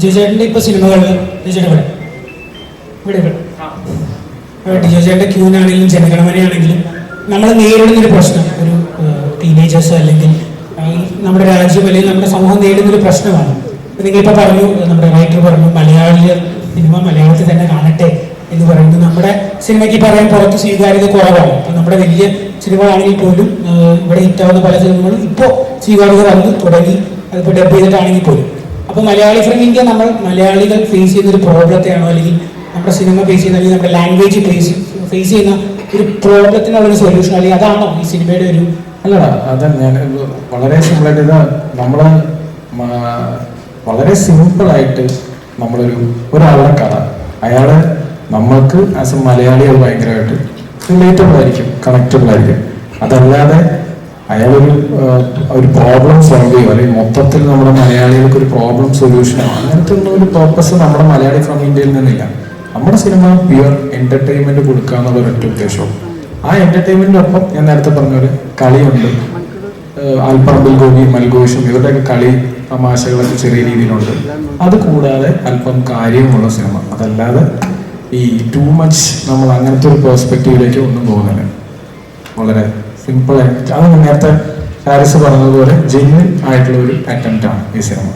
ടിജോ ചേട്ടന്റെ ഇപ്പോൾ സിനിമകൾ ഇവിടെ? ഇവിടെ ഇവിടെ. ടിജോ ചേട്ടന്റെ ക്യൂനാണെങ്കിലും ജനഗണമനയാണെങ്കിലും നമ്മൾ നേരിടുന്ന ഒരു പ്രശ്നം ഒരു ടീനേജേഴ്സ് അല്ലെങ്കിൽ നമ്മുടെ രാജ്യം അല്ലെങ്കിൽ നമ്മുടെ സമൂഹം നേരിടുന്നൊരു പ്രശ്നമാണ്. ഇപ്പൊ നിങ്ങളിപ്പോൾ പറഞ്ഞു നമ്മുടെ റൈറ്റർ പറഞ്ഞു മലയാളി സിനിമ മലയാളത്തിൽ തന്നെ കാണട്ടെ എന്ന് പറയുന്നത് നമ്മുടെ സിനിമയ്ക്ക് പറയാൻ പുറത്ത് സ്വീകാര്യത കുറവാണ്. അപ്പൊ നമ്മുടെ വലിയ സിനിമകളാണെങ്കിൽ പോലും ഇവിടെ ഹിറ്റാവുന്ന പല സിനിമകളും ഇപ്പോൾ സ്വീകാര്യത വന്ന് തുടങ്ങി അതിപ്പോ ഡബ് ചെയ്തിട്ടാണെങ്കിൽ പോലും. അപ്പോൾ മലയാളി ഫ്രം ഇന്ത്യ നമ്മൾ മലയാളികൾ ഫേസ് ചെയ്യുന്ന ഒരു പ്രോബ്ലത്തെയാണോ അല്ലെങ്കിൽ നമ്മുടെ സിനിമ ഫേസ് ചെയ്യുന്ന അല്ലെങ്കിൽ നമ്മുടെ ലാംഗ്വേജ് ഫേസ് ഫേസ് ചെയ്യുന്ന ഒരു പ്രോബ്ലത്തിനുള്ള ഒരു സൊല്യൂഷൻ അല്ലെങ്കിൽ അതാണോ ഈ സിനിമയുടെ ഒരു അല്ലടാ അത് ഞാൻ വളരെ സിമ്പിളായിട്ട് ഇത് നമ്മൾ വളരെ സിമ്പിളായിട്ട് നമ്മളൊരു ഒരാളുടെ കഥ. അയാൾ നമ്മൾക്ക് ആസ് എ മലയാളികൾ ഭയങ്കരമായിട്ട് റിലേറ്റബിൾ ആയിരിക്കും കണക്റ്റബിൾ ആയിരിക്കും. അതല്ലാതെ അയാളൊരു ഒരു പ്രോബ്ലം സോൾവ് ചെയ്യുക. അല്ലെങ്കിൽ മൊത്തത്തിൽ നമ്മുടെ മലയാളികൾക്ക് ഒരു പ്രോബ്ലം സൊല്യൂഷനോ അങ്ങനത്തെ ഒന്നും ഒരു പർപ്പസ് നമ്മുടെ മലയാളി ഫ്രം ഇന്ത്യയിൽ നിന്നില്ല. നമ്മുടെ സിനിമ പ്യുവർ എന്റർടൈൻമെന്റ് കൊടുക്കുക എന്നുള്ള ഒരൊറ്റ ഉദ്ദേശവും. ആ എന്റർടൈൻമെന്റിനൊപ്പം ഞാൻ നേരത്തെ പറഞ്ഞ ഒരു കളിയുണ്ട്. അൽപ്പറമ്പിൽ ഗോപി മൽഗോഷും ഇവരുടെയൊക്കെ കളി തമാശകളൊക്കെ ചെറിയ രീതിയിലുണ്ട്. അത് കൂടാതെ അല്പം കാര്യമുള്ള സിനിമ അതല്ലാതെ ഈ ടു മച്ച് നമ്മൾ അങ്ങനത്തെ ഒരു പെർസ്പെക്റ്റീവിലേക്ക് ഒന്നും പോകുന്നില്ല വളരെ സിമ്പിൾ ആയിട്ട് അത് നേരത്തെ ഹാരിസ് പറഞ്ഞതുപോലെ ജെന്വിൻ ആയിട്ടുള്ള ഒരു അറ്റംപ്റ്റ് ആണ് ഈ സിനിമ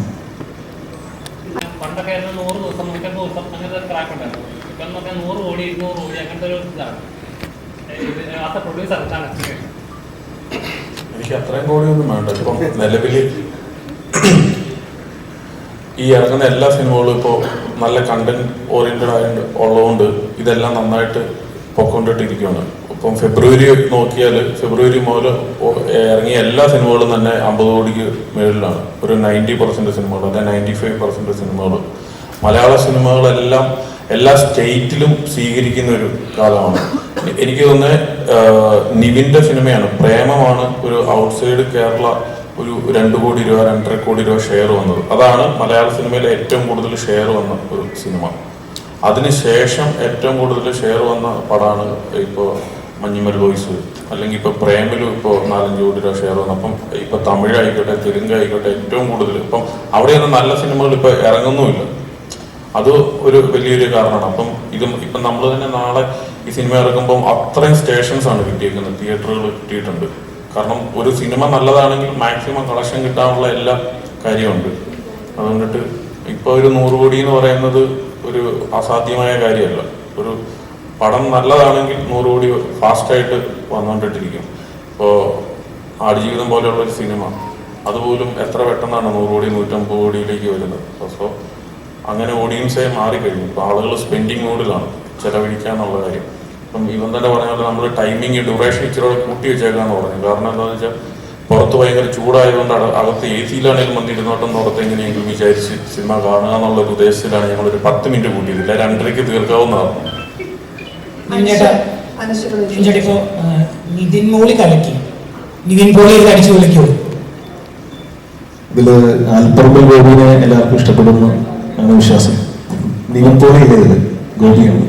എനിക്ക് അത്രയും കോടിയൊന്നും വേണ്ട. ഇപ്പം നിലവിൽ ഈ ഇറങ്ങുന്ന എല്ലാ സിനിമകളും ഇപ്പോ നല്ല കണ്ടന്റ് ഓറിയന്റഡ് ആയിട്ട് ഉള്ളതുകൊണ്ട് ഇതെല്ലാം നന്നായിട്ട് പൊക്കൊണ്ടിട്ടിരിക്കുകയാണ് ഇപ്പം ഫെബ്രുവരി നോക്കിയാൽ ഫെബ്രുവരി മുതൽ ഇറങ്ങിയ എല്ലാ സിനിമകളും തന്നെ അമ്പത് കോടിക്ക് മേളിലാണ്. ഒരു നയന്റി പെർസെന്റ് സിനിമകൾ അല്ലെങ്കിൽ നയന്റി ഫൈവ് പെർസെന്റ് സിനിമകൾ മലയാള സിനിമകളെല്ലാം എല്ലാ സ്റ്റേറ്റിലും സ്വീകരിക്കുന്ന ഒരു കാലമാണ്. എനിക്ക് തോന്നുന്നത് നിവിന്റെ സിനിമയാണ്. പ്രേമമാണ് ഒരു ഔട്ട്സൈഡ് കേരള ഒരു രണ്ട് കോടി രൂപ രണ്ടര കോടി രൂപ ഷെയർ വന്നത്. അതാണ് മലയാള സിനിമയിലെ ഏറ്റവും കൂടുതൽ ഷെയർ വന്ന ഒരു സിനിമ. അതിനുശേഷം ഏറ്റവും കൂടുതൽ ഷെയർ വന്ന പടമാണ് ഇപ്പോൾ മഞ്ഞുമൽ വോയിസ് അല്ലെങ്കിൽ ഇപ്പോൾ പ്രേമിലും ഇപ്പോൾ നാലഞ്ച് കോടി രൂപ ഷെയർ വന്നു. അപ്പം ഇപ്പോൾ തമിഴായിക്കോട്ടെ തെലുങ്ക് ആയിക്കോട്ടെ ഏറ്റവും കൂടുതൽ ഇപ്പം അവിടെയൊന്നും നല്ല സിനിമകൾ ഇപ്പോൾ ഇറങ്ങുന്നുമില്ല. അത് ഒരു വലിയൊരു കാരണമാണ്. അപ്പം ഇത് ഇപ്പം നമ്മൾ തന്നെ നാളെ ഈ സിനിമ ഇറക്കുമ്പോൾ അത്രയും സ്റ്റേഷൻസ് ആണ് കിട്ടിയിരിക്കുന്നത് തിയേറ്ററുകൾ കിട്ടിയിട്ടുണ്ട്. കാരണം ഒരു സിനിമ നല്ലതാണെങ്കിൽ മാക്സിമം കളക്ഷൻ കിട്ടാനുള്ള എല്ലാ കാര്യമുണ്ട് അതുകൊണ്ടിട്ട് ഇപ്പൊ ഒരു നൂറ് കോടി എന്ന് പറയുന്നത് ഒരു അസാധ്യമായ കാര്യമല്ല. ഒരു പടം നല്ലതാണെങ്കിൽ നൂറ് കോടി ഫാസ്റ്റായിട്ട് വന്നുകൊണ്ടിട്ടിരിക്കും. ഇപ്പോൾ ആടുജീവിതം പോലെയുള്ള ഒരു സിനിമ അതുപോലും എത്ര പെട്ടെന്നാണ് നൂറ് കോടി നൂറ്റമ്പത് കോടിയിലേക്ക് വരുന്നത്. സോ അങ്ങനെ ഓഡിയൻസേ മാറിക്കഴിഞ്ഞു. ഇപ്പോൾ ആളുകൾ സ്പെൻഡിങ് മോഡിലാണ് ചിലവഴിക്കാന്നുള്ള കാര്യം. ഇപ്പം ഇവൻ തന്നെ പറഞ്ഞ പോലെ നമ്മൾ ടൈമിങ് ഡ്യൂറേഷൻ ഇച്ചിരി കൂടെ കൂട്ടി വെച്ചേക്കാന്ന് പറഞ്ഞു. കാരണം എന്താണെന്ന് വെച്ചാൽ പുറത്ത് ഭയങ്കര ചൂടായതുകൊണ്ട് അകത്ത് എ സിയിലാണെങ്കിലും വന്നിരുന്നോട്ടം പുറത്ത് എങ്ങനെയെങ്കിലും വിചാരിച്ച് സിനിമ കാണുക എന്നുള്ള ഉദ്ദേശത്തിലാണ് ഞങ്ങളൊരു പത്ത് മിനിറ്റ് കൂട്ടിയത് ഇല്ല രണ്ടരയ്ക്ക് തീർക്കാവുന്നതാണ്. ചേട്ടാ ഇപ്പോൾ നിതിൻ മോളി കലക്കി. നിവിൻ പോളി ഇത് അടിച്ചു വിളിക്കൂ ഇതിൽ ആൽപ്പറമ്പിൽ ഗോപിനെ എല്ലാവർക്കും ഇഷ്ടപ്പെടുന്നു ആണ് വിശ്വാസം. നിവിൻ പോളിയില്ല ഇതിൽ ഗോപിയാണ്.